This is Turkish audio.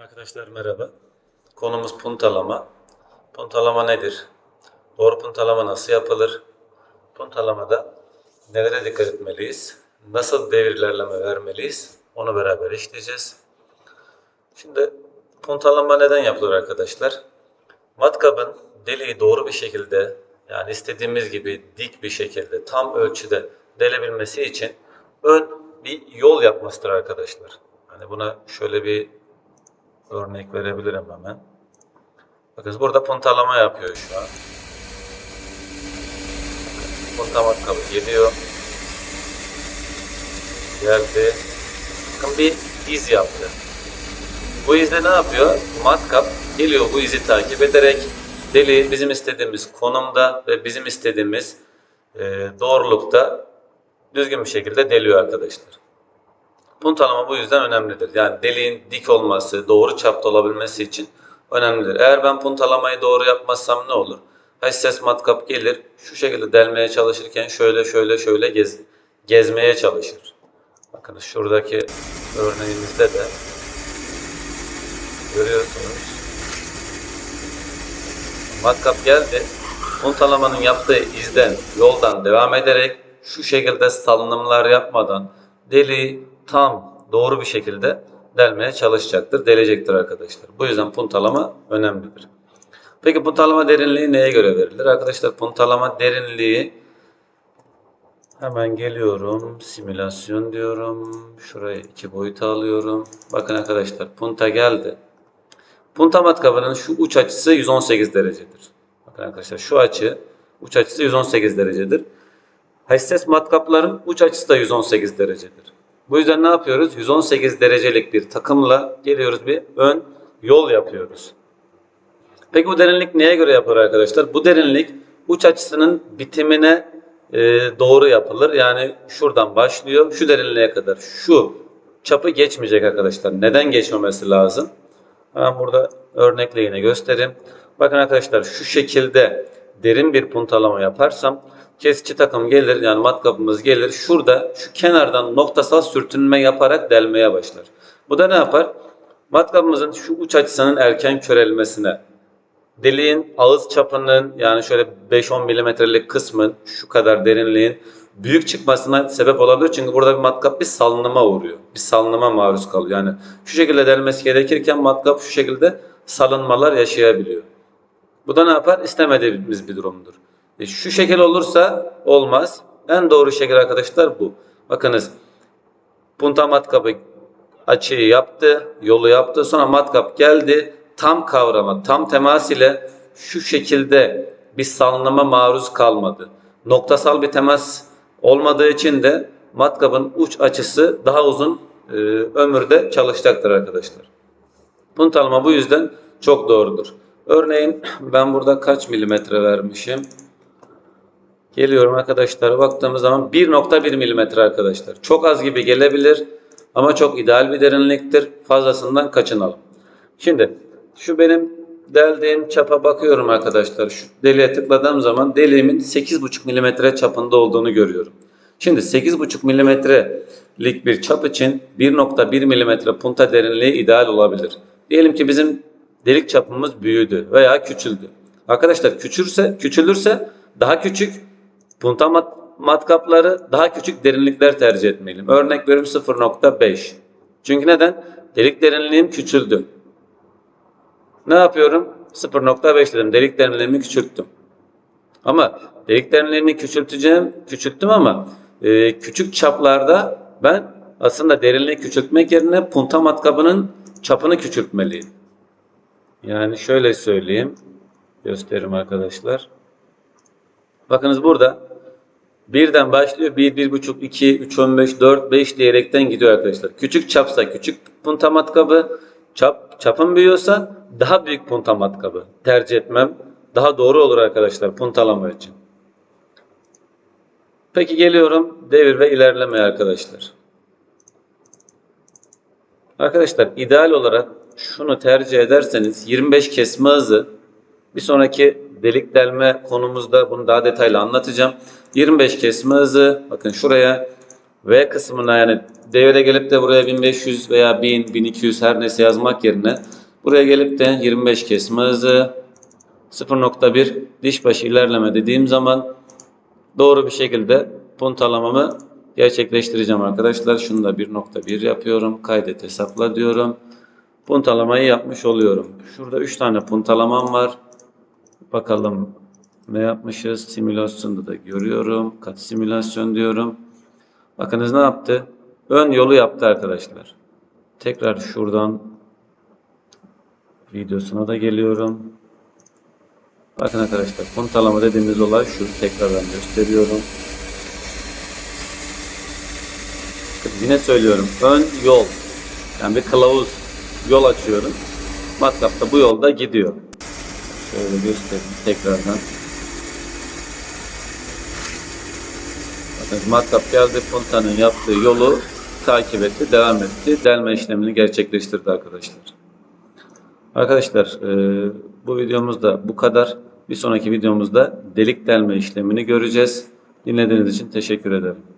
Arkadaşlar merhaba. Konumuz puntalama. Puntalama nedir? Doğru puntalama nasıl yapılır? Puntalamada nelere dikkat etmeliyiz? Nasıl devir ilerleme vermeliyiz? Onu beraber işleyeceğiz. Şimdi puntalama neden yapılır arkadaşlar? Matkabın deliği doğru bir şekilde yani istediğimiz gibi dik bir şekilde tam ölçüde delebilmesi için ön bir yol yapmasıdır arkadaşlar. Hani buna şöyle bir örnek verebilirim hemen. Bakın burada puntalama yapıyor şu an. Punta matkabı geliyor. Geldi. Bakın bir iz yaptı. Bu izde ne yapıyor? Matkap geliyor bu izi takip ederek deliği bizim istediğimiz konumda ve bizim istediğimiz e, doğrulukta düzgün bir şekilde deliyor arkadaşlar. Puntalama bu yüzden önemlidir. Yani deliğin dik olması, doğru çapta olabilmesi için önemlidir. Eğer ben puntalamayı doğru yapmazsam ne olur? Hassas matkap gelir, şu şekilde delmeye çalışırken şöyle şöyle şöyle gez, gezmeye çalışır. Bakın şuradaki örneğimizde de görüyorsunuz. Matkap geldi. Puntalamanın yaptığı izden, yoldan devam ederek şu şekilde salınımlar yapmadan deliği tam doğru bir şekilde delmeye çalışacaktır, delecektir arkadaşlar. Bu yüzden puntalama önemlidir. Peki puntalama derinliği neye göre verilir? Arkadaşlar puntalama derinliği hemen geliyorum. Simülasyon diyorum. Şuraya iki boyuta alıyorum. Bakın arkadaşlar punta geldi. Punta matkabının şu uç açısı 118 derecedir. Bakın arkadaşlar şu açı uç açısı 118 derecedir. Hassas matkapların uç açısı da 118 derecedir. Bu yüzden ne yapıyoruz? 118 derecelik bir takımla geliyoruz bir ön yol yapıyoruz. Peki bu derinlik neye göre yapılır arkadaşlar? Bu derinlik uç açısının bitimine e, doğru yapılır. Yani şuradan başlıyor şu derinliğe kadar. Şu çapı geçmeyecek arkadaşlar. Neden geçmemesi lazım? Hemen burada örnekle yine göstereyim. Bakın arkadaşlar şu şekilde derin bir puntalama yaparsam kesici takım gelir yani matkapımız gelir. Şurada şu kenardan noktasal sürtünme yaparak delmeye başlar. Bu da ne yapar? Matkapımızın şu uç açısının erken körelmesine, deliğin ağız çapının yani şöyle 5-10 milimetrelik kısmın şu kadar derinliğin büyük çıkmasına sebep olabilir. Çünkü burada bir matkap bir salınıma uğruyor. Bir salınıma maruz kalıyor. Yani şu şekilde delmesi gerekirken matkap şu şekilde salınmalar yaşayabiliyor. Bu da ne yapar? İstemediğimiz bir durumdur. E şu şekil olursa olmaz. En doğru şekil arkadaşlar bu. Bakınız punta matkabı açıyı yaptı, yolu yaptı. Sonra matkap geldi. Tam kavrama, tam temas ile şu şekilde bir salınıma maruz kalmadı. Noktasal bir temas olmadığı için de matkabın uç açısı daha uzun e, ömürde çalışacaktır arkadaşlar. Puntalama bu yüzden çok doğrudur. Örneğin ben burada kaç milimetre vermişim? Geliyorum arkadaşlar baktığımız zaman 1.1 milimetre arkadaşlar. Çok az gibi gelebilir ama çok ideal bir derinliktir. Fazlasından kaçınalım. Şimdi şu benim deldiğim çapa bakıyorum arkadaşlar. Şu deliğe tıkladığım zaman deliğimin 8.5 milimetre çapında olduğunu görüyorum. Şimdi 8.5 milimetrelik bir çap için 1.1 milimetre punta derinliği ideal olabilir. Diyelim ki bizim delik çapımız büyüdü veya küçüldü. Arkadaşlar küçülürse, küçülürse daha küçük punta mat matkapları daha küçük derinlikler tercih etmeliyim. Örnek veriyorum 0.5. Çünkü neden? Delik derinliğim küçüldü. Ne yapıyorum? 0.5 dedim. Delik derinliğimi küçülttüm. Ama delik derinliğimi küçülteceğim, küçülttüm ama e, küçük çaplarda ben aslında derinliği küçültmek yerine punta matkabının çapını küçültmeliyim. Yani şöyle söyleyeyim. Göstereyim arkadaşlar. Bakınız burada birden başlıyor. 1, 1.5, 2, 3, 15, 4, 5 diyerekten gidiyor arkadaşlar. Küçük çapsa küçük punta matkabı, çap, çapım büyüyorsa daha büyük punta matkabı tercih etmem daha doğru olur arkadaşlar puntalama için. Peki geliyorum devir ve ilerleme arkadaşlar. Arkadaşlar ideal olarak şunu tercih ederseniz 25 kesme hızı bir sonraki delik delme konumuzda bunu daha detaylı anlatacağım. 25 kesme hızı bakın şuraya V kısmına yani devre gelip de buraya 1500 veya 1000, 1200 her neyse yazmak yerine buraya gelip de 25 kesme hızı 0.1 diş başı ilerleme dediğim zaman doğru bir şekilde puntalamamı gerçekleştireceğim arkadaşlar. Şunu da 1.1 yapıyorum. Kaydet hesapla diyorum. Puntalamayı yapmış oluyorum. Şurada 3 tane puntalamam var. Bakalım ne yapmışız? Simülasyonda da görüyorum. Kat simülasyon diyorum. Bakınız ne yaptı? Ön yolu yaptı arkadaşlar. Tekrar şuradan videosuna da geliyorum. Bakın arkadaşlar puntalama dediğimiz olay şu. Tekrardan gösteriyorum. Yine söylüyorum. Ön yol. Yani bir kılavuz yol açıyorum. Matkap da bu yolda gidiyor. Şöyle göstereyim tekrardan. Bakın matkap geldi. Puntanın yaptığı yolu takip etti. Devam etti. Delme işlemini gerçekleştirdi arkadaşlar. Arkadaşlar e, bu videomuzda bu kadar. Bir sonraki videomuzda delik delme işlemini göreceğiz. Dinlediğiniz için teşekkür ederim.